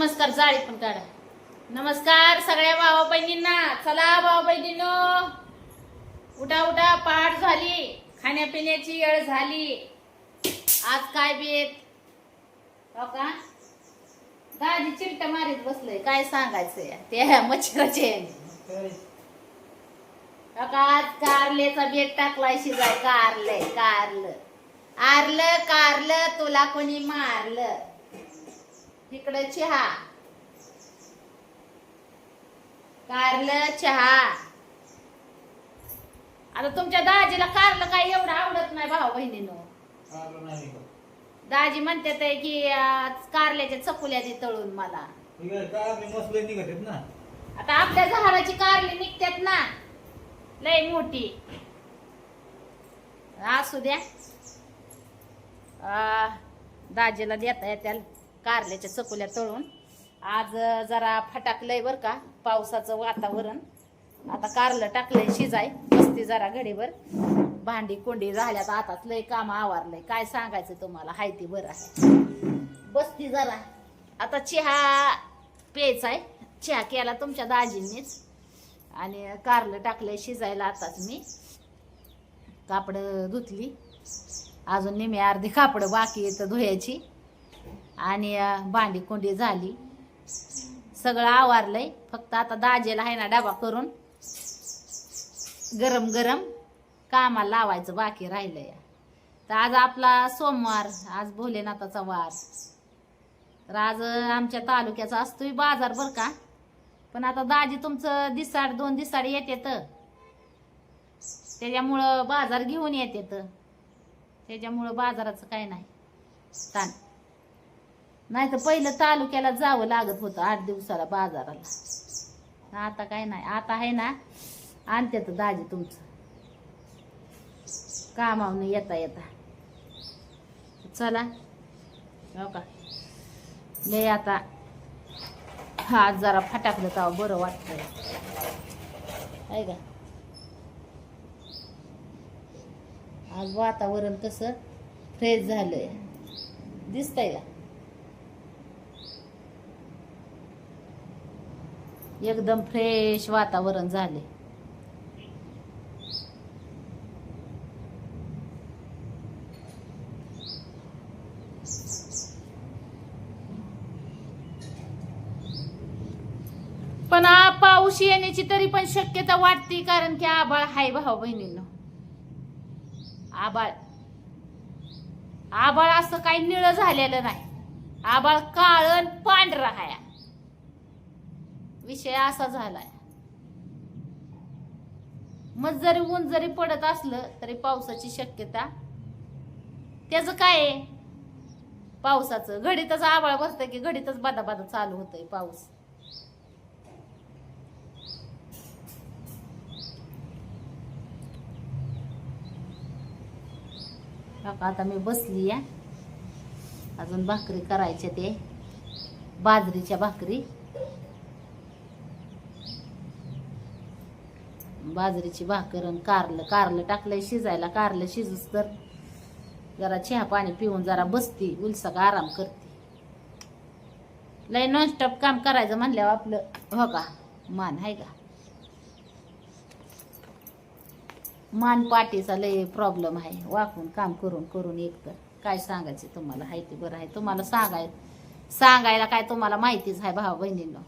नमस्कार जाळी पण काढा. नमस्कार सगळ्या भावा बहिणींना. चला भावा बहिणीनो. उठा उठा पहाट झाली. खाण्यापिण्याची वेळ झाली. आज काय बेत? हो का? दाजी चिमटा मारीत बसलोय. काय सांगायचंय? ते मच्छराचे. हो आज कारलेचा बेट टाकलाय शिजाय. कारलंय कारलं. आरलं कारलं तुला कोणी मारलं. इकडं चहा. कारलं चहा. आता तुमच्या दाजीला कारलं काही एवढं आवडत नाही भाऊ बहिणीनो. दाजी म्हणते ते की कारल्याच्या चकुल्या दे तळून मला. ना. आता आपल्या झाडाची कारली निघतात ना. लय मोठी. असू द्या. आ, दाजीला देता येत्या कारल्याच्या चकुल्या तळून. आज जरा फटाकलंय बर का पावसाचं वातावरण. आता कारलं टाकलंय शिजाय बसती जरा घडीवर भांडी कोंडी झाल्यात आताच लय काम आवारलंय. काय सांगायचं तुम्हाला? हाय ती बरं आहे. बसती जरा. आता चहा प्यायचा आहे चहा केला तुमच्या दाजींनीच. आणि कारलं टाकलंय शिजायला आताच मी. कापडं धुतली. अजून निम्मी अर्धी कापडं बाकी येतं धुयाची. आणि भांडी कोंडी झाली. सगळं आवारलंय. फक्त आता दाजेला आहे ना डबा करून गरम गरम कामाला लावायचं बाकी राहिलंय. तर आज आपला सोमवार आज भोलेनाथाचा वार. तर आज आमच्या तालुक्याचा असतोय बाजार बरं का. पण आता दाजी तुमचं दिसाड दोन दिसाड येते त्याच्यामुळं बाजार घेऊन येते त्याच्यामुळं बाजाराचं काय नाही. ताण नाही तर पहिलं तालुक्याला जावं लागत होतं आठ दिवसाला बाजाराला. आता काय नाही. आता आहे ना आणते तर दाजी तुमचं. कामावून येता येता. चला. हो का? लय आता हा जरा फटाकलं तर बरं वाटतं आहे का? आज वातावरण कसं फ्रेश झालंय. दिसतंय का? एकदम फ्रेश वातावरण झाले पण पाऊस येण्याची तरी पण शक्यता वाटते कारण की आबाळ हाय भाऊ बहिणीनं. आबाळ आबाळ असं काही निळ झालेलं नाही. आबाळ काळ पांढरा हाया. विषय असा झालाय. मग जरी ऊन जरी पडत असलं तरी पावसाची शक्यता त्याचं काय आहे? पावसाचं. घडीतच आबाळ बसतं की घडीतच बादाबादा चालू होतंय पाऊस. आता मी बसली या अजून भाकरी करायच्या ते. बाजरीच्या भाकरी. बाजरीची भाकरण आणि कारलं. कारलं टाकलंय शिजायला. कारलं शिजूस तर जरा चहा पाणी पिऊन जरा बसती. उलसा का आराम करते. लय नॉनस्टॉप काम करायचं म्हणल्यावर आपलं हो का? मान आहे का? मान पाठीचा लय प्रॉब्लेम आहे. वाकून काम करून करून एक तर. काय सांगायचं तुम्हाला? हाय ते बरं आहे. तुम्हाला सांगाय सांगायला काय तुम्हाला माहितीच आहे भावा बहिणींना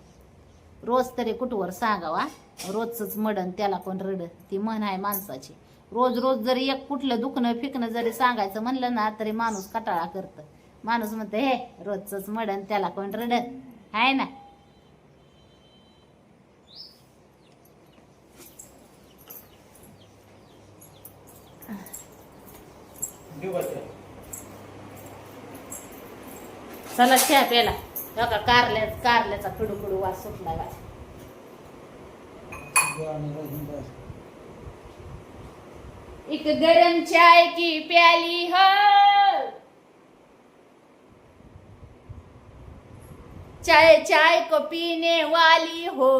रोज तरी कुठवर सांगावा? रोजच मडन त्याला कोण रड. ती म्हण आहे माणसाची. रोज रोज जरी एक कुठलं दुखणं फिकणं जरी सांगायचं म्हणलं ना तरी माणूस कटाळा करतं. माणूस म्हणतं हे रोजच मडन त्याला कोण रड. आहे ना? चला चहा प्याला हो का कारल्या कारल्याचा कडू कडू वास सुटला का एक गरम चाय की प्याली हो. चाय चाय को पीने वाली हो.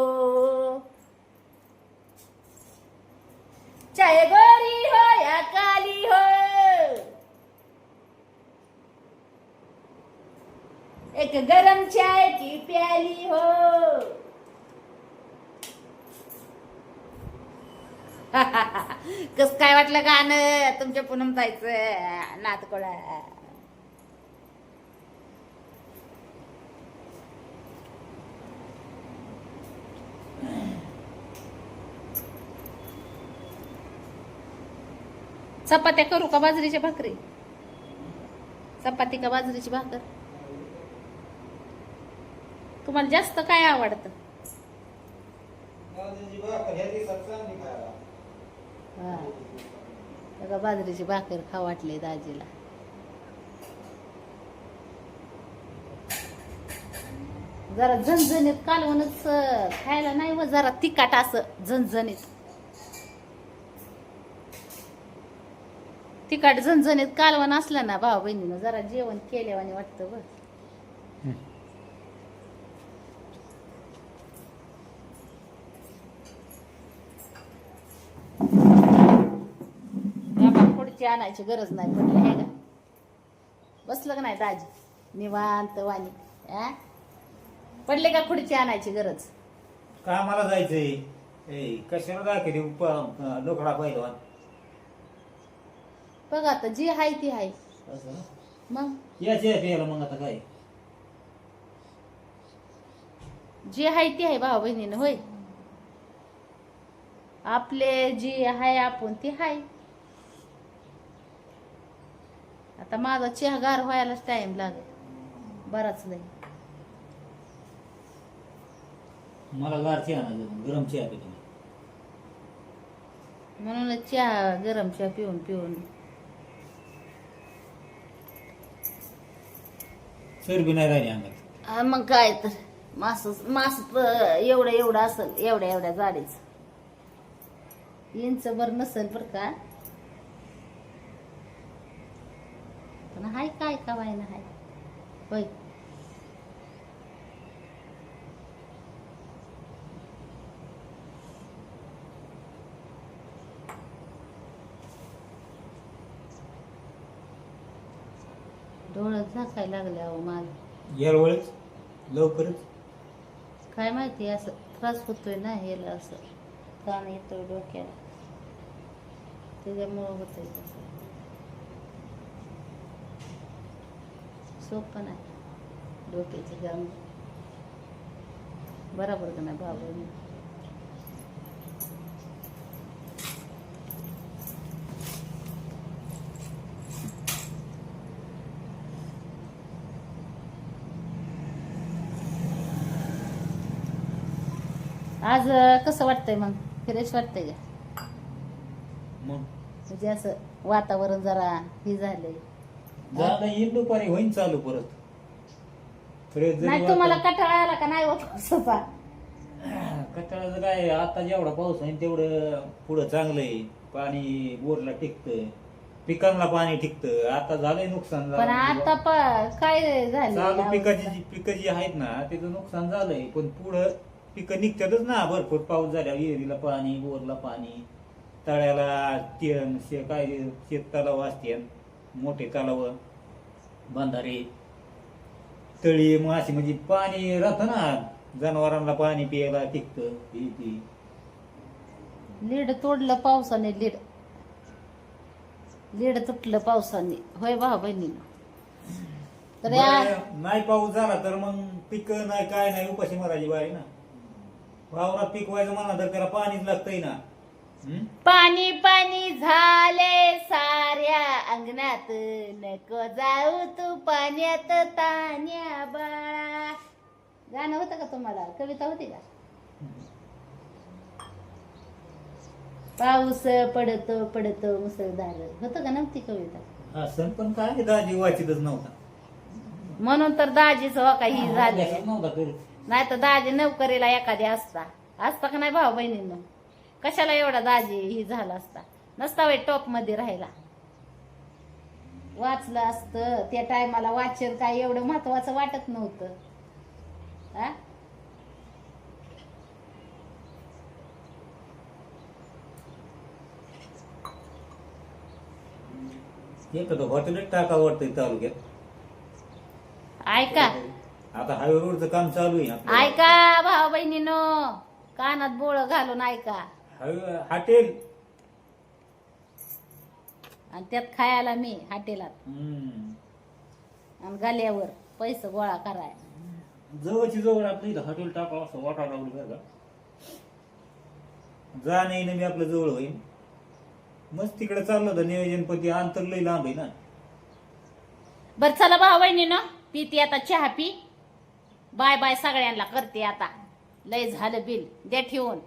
चाहे गोरी हो या काली हो. एक गरम चायची प्याली हो. कस काय वाटलं गाणं? तुमच्या पूनम जायचं नातकोळा चपात्या करू का बाजरीच्या भाकरी? चपाती का बाजरीची भाकर? तुम्हाला जास्त काय आवडतं? बाजरीची भाकर. हा. बघा बाजरीची खा वाटले दाजीला. जरा झणझणीत कालवणच खायला नाही व जरा तिखट असं झणझणीत. तिखट झणझणीत कालवण असलं ना भाऊ बहिणीनं जरा जेवण केल्यावानी वाटतं बघ पुढची आणायची गरज नाही पडली आहे का? बसलं का नाही दाजी? निवांत वाणी? पडले का खुर्ची आणायची गरज? कामाला जायचंय. ए कशाला दाखवली लोकडा पहिलवान बघ आता जी आहे ती आहे असं? ना? मग याच्या प्यायला मग आता काय? जी आहे ती आहे भाऊ बहिणीनं होय. आपले जी आहे आपण ती आहे आता माझा चहा गार व्हायलाच टाइम लागेल. बराच नाही मला गार चहा नाही गरम चहा पितो मी. म्हणूनच चहा गरम चहा पिऊन पिऊन. चरबी नाही राहिली अंगात. हा, मग काय तर. मास मास एवढं एवढं असेल एवढ्या एवढ्या जाडीच. इंच बर नसेल बर का. हाय काय का ना हाय? होय. डोळं झाकायला लागले अहो माझं. यावेळेस लवकरच. काय माहिती असं त्रास होतोय ना याला असं. ताण येतोय डोक्याला. त्याच्यामुळं होतंय तसं. सोपं नाही डोक्याची जाम बरोबर का नाही बाबा आज कसं वाटतंय मग? फ्रेश वाटतंय का? मग? म्हणजे असं वातावरण जरा हे झालंय. झालं येईल दुपारी होईन चालू परत. नाही तुम्हाला कटाळा आला का? नाही पावसाचा. कटाळाचं काय आता जेवढा पाऊस आहे तेवढं पुढं चांगलं आहे. पाणी बोरला टिकतं पिकांना पाणी टिकतं आता झालंय नुकसान पण आता काय चालू झालं पिकाची जी. पिकं जी आहेत ना त्याचं नुकसान झालंय. पण पुढं पिकं निघतातच ना. भरपूर पाऊस झाल्या विहिरीला पाणी बोरला पाणी तळ्याला काय शेत तलाव असते. मोठे तलाव बंधारे तळी मग अशी म्हणजे पाणी राहतं ना. जनावरांना पाणी प्यायला टिकतं. हे ते. लीड तोडलं पावसाने लीड. लीड तुटलं पावसाने. होय भाऊ बहिणीनं. तर या बरं, नाही पाऊस झाला तर मग पीक नाही काय नाही उपाशी मारायची बाई ना. वावरात पीक व्हायचं म्हणा तर त्याला पाणीच लागतंय ना? पाणी पाणी झाले साऱ्या अंगणात. नको जाऊ तू पाण्यात तान्या बाळा. गाणं होतं का तुम्हाला? कविता होती का? पाऊस पडतो पडतो मुसळधार. होतं का नव्हती कविता? असं पण काय दाजी वाचितच नव्हता. म्हणून तर दाजीच हो का ही झाली. अभ्यासच नव्हता करीत. नाही तर दाजी नोकरीला एखादी असता. असता का नाही भाऊ बहिणींनो कशाला एवढा दाजी ही झाला असता? नसता वे टॉपमध्ये राहिला. वाचलं असतं. त्या टायमाला वाचन काय एवढं महत्वाचं वाटत नव्हतं. हा? एखादं हॉटेलच टाका वाटतंय तालुक्यात ऐका. आता हायवे रोडचं काम चालू आहे. ऐका भाऊ बहिणीनो कानात बोळ घालून ऐका. Highway hotel. आणि त्यात खायला मी हॉटेलात. हम्म. आणि गल्यावर पैसे गोळा कराय. जवळची जवळ आपलं इथं हॉटेल टाकावं असं लागलं बरं का. जा नाही ना मी आपलं जवळ होईल मस्त तिकडे चाललं होतं नियोजन पण ते अंतर लई लांब आहे ना. बर चला भाऊ बहिणीनो पिती आता चहा पी. बाय बाय सगळ्यांना करते आता. लय झालं बिल. द्या ठेवून.